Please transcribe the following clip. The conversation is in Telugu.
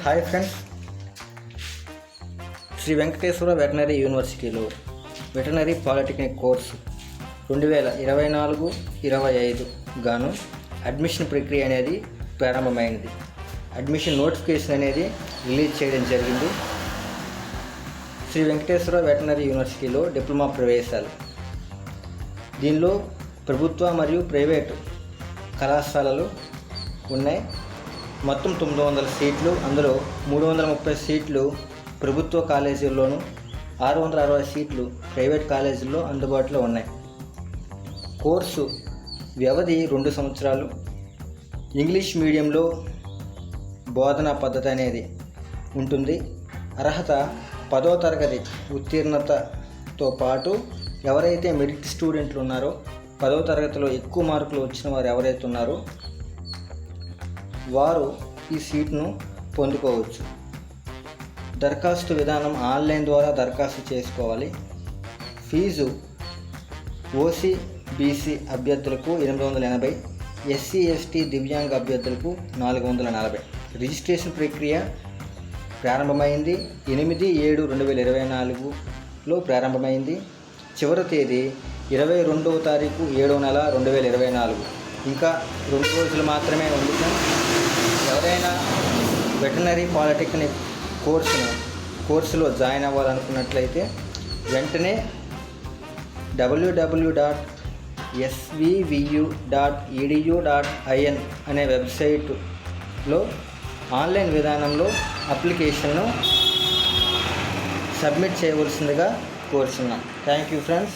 Hi friends. Sri Venkateswara veterinary యూనివర్సిటీలో వెటనరీ పాలిటెక్నిక్ కోర్సు రెండు వేల ఇరవై నాలుగు ఇరవై ఐదు గాను అడ్మిషన్ ప్రక్రియ అనేది ప్రారంభమైంది. అడ్మిషన్ నోటిఫికేషన్ అనేది రిలీజ్ చేయడం జరిగింది. శ్రీ వెంకటేశ్వర వెటనరీ యూనివర్సిటీలో డిప్లొమా ప్రవేశాలు. దీనిలో ప్రభుత్వ మరియు ప్రైవేటు కళాశాలలు ఉన్నాయి. మొత్తం తొమ్మిది వందల సీట్లు అందులో మూడు వందల ముప్పై సీట్లు ప్రభుత్వ కాలేజీల్లోనూ ఆరు వందల అరవై సీట్లు ప్రైవేట్ కాలేజీల్లో అందుబాటులో ఉన్నాయి. కోర్సు వ్యవధి రెండు సంవత్సరాలు. ఇంగ్లీష్ మీడియంలో బోధనా పద్ధతి అనేది ఉంటుంది. అర్హత పదో తరగతి ఉత్తీర్ణతతో పాటు ఎవరైతే మెరిట్ స్టూడెంట్లు ఉన్నారో పదో తరగతిలో ఎక్కువ మార్కులు వచ్చిన వారు ఎవరైతే ఉన్నారో వారు ఈ సీట్ను పొందుకోవచ్చు. దరఖాస్తు విధానం ఆన్లైన్ ద్వారా దరఖాస్తు చేసుకోవాలి. ఫీజు ఓసీ బీసీ అభ్యర్థులకు ఎనిమిది వందల ఎనభై ఎస్సీ ఎస్టీ దివ్యాంగ అభ్యర్థులకు నాలుగు వందల నలభై. రిజిస్ట్రేషన్ ప్రక్రియ ప్రారంభమైంది. ఎనిమిది ఏడు రెండు వేల ఇరవై నాలుగులో ప్రారంభమైంది. చివరి తేదీ ఇరవై రెండవ తారీఖు ఏడవ నెల రెండు వేల ఇరవై నాలుగు. ఇంకా రెండు రోజులు మాత్రమే ఉంది ఎవరైనా వెటనరీ పాలిటెక్నిక్ కోర్సును కోర్సులో జాయిన్ అవ్వాలనుకున్నట్లయితే వెంటనే WWW dot SVVU dot EDU dot IN అనే వెబ్సైట్లో ఆన్లైన్ విధానంలో అప్లికేషన్ను సబ్మిట్ చేయవలసిందిగా కోరుచున్నాం. Thank you friends.